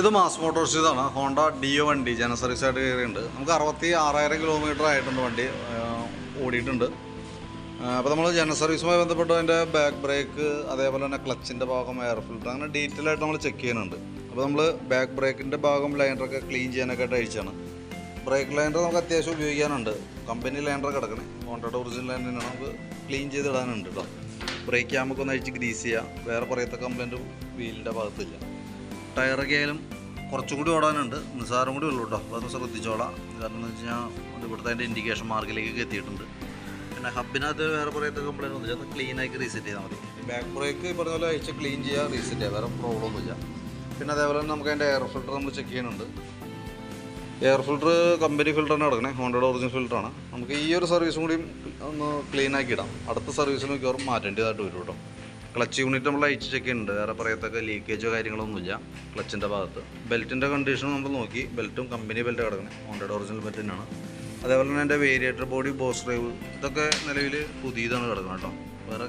ഇത് Mass Motors ഇതാണ് Honda Dio വണ്ടി ജന സർവീസ് ആയിട്ട് കയറിയിട്ടുണ്ട്. നമുക്ക് അറുപത്തി ആറായിരം കിലോമീറ്റർ ആയിട്ടുണ്ട് വണ്ടി ഓടിയിട്ടുണ്ട്. അപ്പോൾ നമ്മൾ ജന സർവീസുമായി ബന്ധപ്പെട്ട് അതിന്റെ ബാക്ക് ബ്രേക്ക് അതേപോലെ തന്നെ ക്ലച്ചിന്റെ ഭാഗം എയർ ഫിൽറ്റർ അങ്ങനെ ഡീറ്റെയിൽ ആയിട്ട് നമ്മൾ ചെക്ക് ചെയ്യുന്നുണ്ട്. അപ്പോൾ നമ്മൾ ബാക്ക് ബ്രേക്കിന്റെ ഭാഗം ലൈനറൊക്കെ ക്ലീൻ ചെയ്യാനൊക്കെ ആയിട്ട് അയച്ചാണ് ബ്രേക്ക് ലൈൻഡർ നമുക്ക് അത്യാവശ്യം ഉപയോഗിക്കാനുണ്ട്. കമ്പനി ലൈൻഡർ കിടക്കണേ. കോൺട്രാക്ട് ഒറിജിനൽ ലൈനർ നമുക്ക് ക്ലീൻ ചെയ്ത് ഇടാനുണ്ട് കേട്ടോ ബ്രേക്ക് ആകുമ്പോൾ ഒന്ന് അഴിച്ച് ഗ്രീസ് ചെയ്യാം. വേറെ പറയത്ത കംപ്ലൈന്റും വീലിന്റെ ഭാഗത്തില്ല. ടയറൊക്കെ ആയാലും കുറച്ചും കൂടി ഓടാനുണ്ട്. നിസ്സാരം കൂടി ഉള്ളൂ കേട്ടോ അതൊന്ന് അത് ശ്രദ്ധിച്ചോളാം. കാരണം എന്ന് വെച്ച് കഴിഞ്ഞാൽ ഇവിടുത്തെ അതിന്റെ ഇൻഡിക്കേഷൻ മാർക്കിലേക്ക് എത്തിയിട്ടുണ്ട്. പിന്നെ ഹബിനകത്ത് വേറെ പറയത്ത കംപ്ലൈന്റ് ഒന്നുമില്ല. അത് ക്ലീൻ റീസെറ്റ് ചെയ്താൽ മതി. ബാക്ക് ബ്രേക്ക് ഈ പറഞ്ഞ പോലെ അഴിച്ച് ക്ലീൻ ചെയ്യുക റീസെറ്റ് ചെയ്യുക വേറെ പ്രോബ്ലം ഒന്നുമില്ല. പിന്നെ അതേപോലെ തന്നെ നമുക്ക് അതിന്റെ എയർ ഫിൽട്ടർ നമ്മൾ ചെക്ക് ചെയ്യുന്നുണ്ട് എയർ ഫിൽറ്റർ കമ്പനി ഫിൽറ്ററാണ് കിടക്കണേ ഹോണ്ടയുടെ ഒറിജിനൽ ഫിൽറ്ററാണ് നമുക്ക് ഈ ഒരു സർവീസും കൂടി ഒന്ന് ക്ലീൻ ആക്കി ഇടാം. അടുത്ത സർവീസിൽ മിക്കവാറും മാറ്റേണ്ടതായിട്ട് വരും കേട്ടോ. ക്ലച്ച് യൂണിറ്റ് നമ്മൾ അയച്ച് ചെക്ക് ചെയ്യുന്നുണ്ട്. വേറെ പറയത്തക്ക ലീക്കേജോ കാര്യങ്ങളൊന്നുമില്ല ക്ലച്ചിന്റെ ഭാഗത്ത്. ബെൽറ്റിന്റെ കണ്ടീഷൻ നമ്മൾ നോക്കി. ബെൽറ്റും കമ്പനി ബെൽറ്റ് കിടക്കണേ. ഹോണ്ടയുടെ ഒറിജിനൽ ബെൽറ്റ് തന്നെയാണ്. അതേപോലെ തന്നെ എന്റെ വേരിയേറ്റർ ബോഡി ബോസ് ഡ്രൈവ് ഇതൊക്കെ നിലവിൽ പുതിയതാണ് കിടക്കുന്നത് കേട്ടോ. വേറെ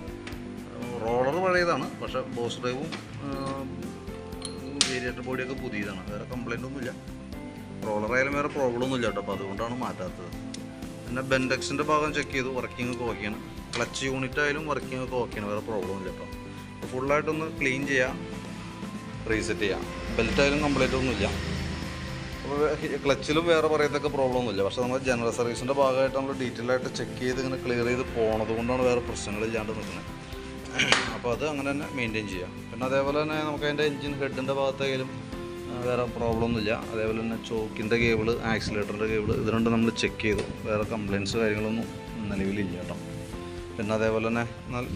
റോളർ പഴയതാണ്. പക്ഷേ ബോസ് ഡ്രൈവും വേരിയേറ്റർ ബോഡിയൊക്കെ പുതിയതാണ്. വേറെ കംപ്ലൈന്റ് ഒന്നുമില്ല. റോളറായാലും വേറെ പ്രോബ്ലം ഒന്നുമില്ല കേട്ടോ. അപ്പോൾ അതുകൊണ്ടാണ് മാറ്റാത്തത്. പിന്നെ ബെൻഡെക്സിന്റെ ഭാഗം ചെക്ക് ചെയ്തു. വർക്കിംഗ് ഒക്കെ ഓക്കെയാണ് ക്ലച്ച് യൂണിറ്റ് ആയാലും വർക്കിംഗ് ഒക്കെ ഓക്കെയാണ് വേറെ പ്രോബ്ലം ഇല്ല കേട്ടോ. അപ്പോൾ ഫുള്ളായിട്ടൊന്ന് ക്ലീൻ ചെയ്യാം. റീസെറ്റ് ചെയ്യാം. ബെൽറ്റ് ആയാലും കംപ്ലൈന്റ് ഒന്നുമില്ല. അപ്പോൾ ക്ലച്ചിലും വേറെ പറയത്തൊക്കെ പ്രോബ്ലം ഒന്നുമില്ല. പക്ഷേ നമ്മൾ ജനറൽ സർവീസിന്റെ ഭാഗമായിട്ട് നമ്മൾ ഡീറ്റെയിൽ ആയിട്ട് ചെക്ക് ചെയ്ത് ഇങ്ങനെ ക്ലിയർ ചെയ്ത് പോണത് കൊണ്ടാണ് വേറെ പ്രശ്നങ്ങളില്ലാണ്ട് നിൽക്കുന്നത് അപ്പോൾ അത് അങ്ങനെ തന്നെ മെയിന്റെയിൻ ചെയ്യാം. പിന്നെ അതേപോലെ തന്നെ നമുക്ക് അതിന്റെ എഞ്ചിൻ ഹെഡിന്റെ ഭാഗത്തായാലും വേറെ പ്രോബ്ലം ഒന്നുമില്ല. അതേപോലെ തന്നെ ചോക്കിന്റെ കേബിൾ ആക്സിലേറ്ററിന്റെ കേബിൾ ഇത് രണ്ടും നമ്മൾ ചെക്ക് ചെയ്തു. വേറെ കംപ്ലയിൻസ് കാര്യങ്ങളൊന്നും നിലവിലില്ല കേട്ടോ. പിന്നെ അതേപോലെ തന്നെ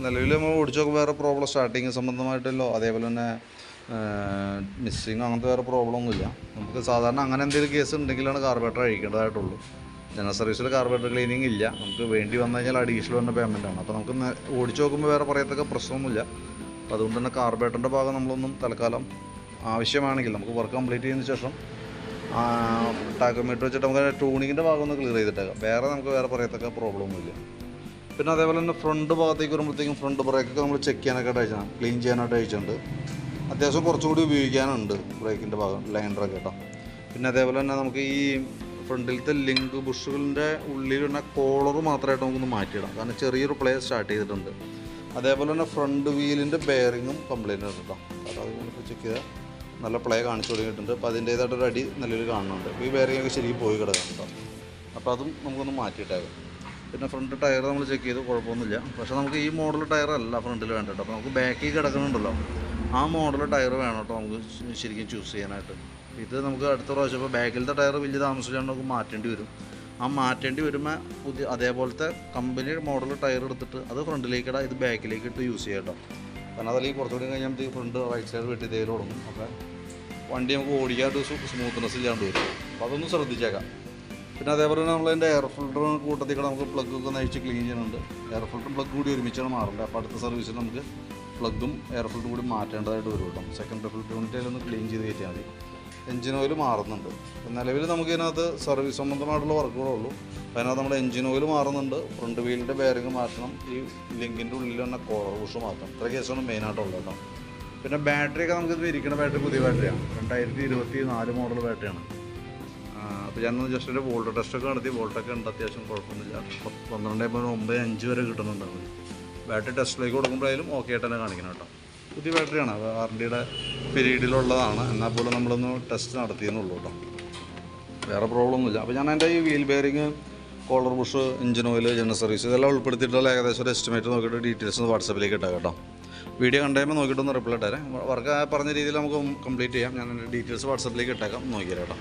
നിലവിൽ നമ്മൾ ഓടിച്ചു നോക്കുമ്പോൾ വേറെ പ്രോബ്ലം സ്റ്റാർട്ടിങ് സംബന്ധമായിട്ടല്ലോ. അതേപോലെ തന്നെ മിസ്സിങ് അങ്ങനത്തെ വേറെ പ്രോബ്ലം ഒന്നുമില്ല. നമുക്ക് സാധാരണ അങ്ങനെ എന്തെങ്കിലും കേസ് ഉണ്ടെങ്കിലാണ് കാർബേറ്റർ അഴിക്കേണ്ടതായിട്ടുള്ളൂ. ജനറൽ സർവീസിൽ കാർബേറ്റർ ക്ലീനിങ് ഇല്ല. നമുക്ക് വേണ്ടി വന്നു കഴിഞ്ഞാൽ അഡീഷണൽ വന്ന പേയ്മെന്റ് ആണ്. അപ്പോൾ നമുക്ക് ഓടിച്ചു നോക്കുമ്പോൾ വേറെ പറയത്തക്ക പ്രശ്നമൊന്നുമില്ല. അപ്പോൾ അതുകൊണ്ട് തന്നെ കാർബേറ്ററിന്റെ ഭാഗം നമ്മളൊന്നും തൽക്കാലം ആവശ്യമാണെങ്കിൽ നമുക്ക് വർക്ക് കംപ്ലീറ്റ് ചെയ്തതിന് ശേഷം ടാക്കോമീറ്റർ വെച്ചിട്ട് നമുക്ക് ട്യൂണിങ്ങിന്റെ ഭാഗം ഒന്ന് ക്ലിയർ ചെയ്തിട്ടേക്കാം. വേറെ നമുക്ക് വേറെ പറയത്തക്ക പ്രോബ്ലം ഒന്നുമില്ല. പിന്നെ അതേപോലെ തന്നെ ഫ്രണ്ട് ഭാഗത്തേക്ക് വരുമ്പോഴത്തേക്കും ഫ്രണ്ട് ബ്രേക്കൊക്കെ നമ്മൾ ചെക്ക് ചെയ്യാനൊക്കെ അയച്ചാണ് ക്ലീൻ ചെയ്യാനായിട്ട് അയച്ചിട്ടുണ്ട്. അത്യാവശ്യം കുറച്ചുകൂടി ഉപയോഗിക്കാനുണ്ട് ബ്രേക്കിന്റെ ഭാഗം ലൈൻഡറൊക്കെ കേട്ടോ. പിന്നെ അതേപോലെ തന്നെ നമുക്ക് ഈ ഫ്രണ്ടിലത്തെ ലിങ്ക് ബുഷുകളിന്റെ ഉള്ളിലുള്ള കോളർ മാത്രമായിട്ട് നമുക്കൊന്ന് മാറ്റിയിടാം. കാരണം ചെറിയൊരു പ്ലേ സ്റ്റാർട്ട് ചെയ്തിട്ടുണ്ട്. അതേപോലെ തന്നെ ഫ്രണ്ട് വീലിന്റെ ബെയറിങ്ങും കംപ്ലൈന്റ് ഉണ്ട് കേട്ടോ. അത് ചെക്ക് ചെയ്താൽ നല്ല പ്ലേ കാണിച്ചു തുടങ്ങിയിട്ടുണ്ട്. അപ്പോൾ അതിന്റേതായിട്ടൊരു അടി നല്ലൊരു കാണുന്നുണ്ട്. ഈ ബെയറിങ്ങൊക്കെ ശരിക്കും പോയി കിടക്കാം കേട്ടോ. അപ്പോൾ അതും നമുക്കൊന്ന് മാറ്റിയിട്ടേക്കാം. പിന്നെ ഫ്രണ്ട് ടയർ നമ്മൾ ചെക്ക് ചെയ്തു കുഴപ്പമൊന്നുമില്ല. പക്ഷേ നമുക്ക് ഈ മോഡൽ ടയർ അല്ല ഫ്രണ്ടിൽ വേണ്ട കേട്ടോ. അപ്പോൾ നമുക്ക് ബാക്കിൽ കിടക്കുന്നുണ്ടല്ലോ ആ മോഡൽ ടയർ വേണം കേട്ടോ നമുക്ക് ശരിക്കും ചൂസ് ചെയ്യാനായിട്ട്. ഇത് നമുക്ക് അടുത്ത പ്രാവശ്യം ഇപ്പോൾ ബാക്കിലത്തെ ടയർ വലിയ താമസിച്ചാണ് നമുക്ക് മാറ്റേണ്ടി വരും. ആ മാറ്റേണ്ടി വരുമ്പോൾ പുതിയ അതേപോലത്തെ കമ്പനി മോഡൽ ടയർ എടുത്തിട്ട് അത് ഫ്രണ്ടിലേക്ക് ഇടാം ഇത് ബാക്കിലേക്ക് ഇട്ട് യൂസ് ചെയ്യാം കേട്ടോ. കാരണം അതല്ലെങ്കിൽ കുറച്ചുകൂടി കഴിഞ്ഞാൽ ഫ്രണ്ട് റൈറ്റ് സൈഡ് വെട്ടി തേയിൽ തുടങ്ങും. അപ്പോൾ വണ്ടി നമുക്ക് ഓടിക്കാണ്ട് സ്മൂത്ത്നെസ് ഇല്ലാണ്ട് വരും. അപ്പോൾ അതൊന്ന് ശ്രദ്ധിച്ചേക്കാം. പിന്നെ അതേപോലെ തന്നെ നമ്മളതിന്റെ എയർ ഫിൽറ്റർ കൂട്ടത്തിൽ കൂടെ നമുക്ക് പ്ലഗ് ഒക്കെ നയിച്ച് ക്ലീൻ ചെയ്യുന്നുണ്ട്. എയർ ഫിൽട്ടർ പ്ലഗ് കൂടി ഒരുമിച്ചാണ് മാറേണ്ടത്. അപ്പോൾ അടുത്ത സർവീസിൽ നമുക്ക് പ്ലഗും എയർ ഫിൽറ്ററും കൂടി മാറ്റേണ്ടതായിട്ട് വരും കേട്ടോ. സെക്കൻഡ് ഫിൽറ്റർ യൂണിറ്റ് അതിലൊന്ന് ക്ലീൻ ചെയ്ത് കയറ്റിയാൽ മതി. എഞ്ചിൻ ഓയിൽ മാറുന്നുണ്ട്. നിലവിൽ നമുക്കിതിനകത്ത് സർവീസ് സംബന്ധമായിട്ടുള്ള വർക്കുകളുള്ളൂ അതിനകത്ത് നമ്മുടെ എഞ്ചിൻ ഓയിൽ മാറുന്നുണ്ട്. ഫ്രണ്ട് വീലിന്റെ ബെയറിങ് മാറ്റണം. ഈ ലിങ്കിന്റെ ഉള്ളിൽ തന്നെ കോളർ ബുഷ് മാറ്റണം. ഇത്ര കേസാണ് മെയിനായിട്ടുള്ളത് കേട്ടോ. പിന്നെ ബാറ്ററിയൊക്കെ നമുക്ക് ഇത് ഇരിക്കുന്ന ബാറ്ററി പുതിയ ബാറ്ററിയാണ് രണ്ടായിരത്തി ഇരുപത്തി നാല് മോഡൽ ബാറ്ററിയാണ് അപ്പോൾ ഞാൻ ജസ്റ്റ് ഒരു വോൾട്ട് ടെസ്റ്റൊക്കെ നടത്തി. വോൾട്ടൊക്കെ ഉണ്ട് അത്യാവശ്യം കുഴപ്പമൊന്നുമില്ല. പന്ത്രണ്ട് ഒമ്പത് അഞ്ച് വരെ കിട്ടുന്നുണ്ടാവും ബാറ്ററി ടെസ്റ്റിലേക്ക് കൊടുക്കുമ്പോഴായാലും ഓക്കെ ആയിട്ട് തന്നെ കാണിക്കണം കേട്ടോ. പുതിയ ബാറ്ററിയാണ് അത് വാറണ്ടിയുടെ പീരീഡിലുള്ളതാണ് എന്നാൽ പോലും നമ്മളൊന്ന് ടെസ്റ്റ് നടത്തിയെന്നുള്ളൂ കേട്ടോ വേറെ പ്രോബ്ലം ഒന്നുമില്ല. അപ്പോൾ ഞാൻ എന്റെ ഈ wheel bearing collar bush engine oil general service ഇതെല്ലാം ഉൾപ്പെടുത്തിയിട്ടുള്ള ഏകദേശം ഒരു എസ്റ്റിമേറ്റ് നോക്കിയിട്ട് ഡീറ്റെയിൽസ് ഒന്ന് വാട്സപ്പിലേക്ക് ഇട്ടാം കേട്ടോ വീഡിയോ കണ്ടുകഴിയുമ്പോൾ നോക്കിയിട്ടൊന്ന് റിപ്ലൈ ഇട്ടേരെ. വർക്ക് പറഞ്ഞ രീതിയിൽ നമുക്ക് കംപ്ലീറ്റ് ചെയ്യാം. ഞാൻ എന്റെ ഡീറ്റെയിൽസ് വാട്സപ്പിലേക്ക് ഇട്ടേക്കാം. നോക്കിയാൽ കേട്ടോ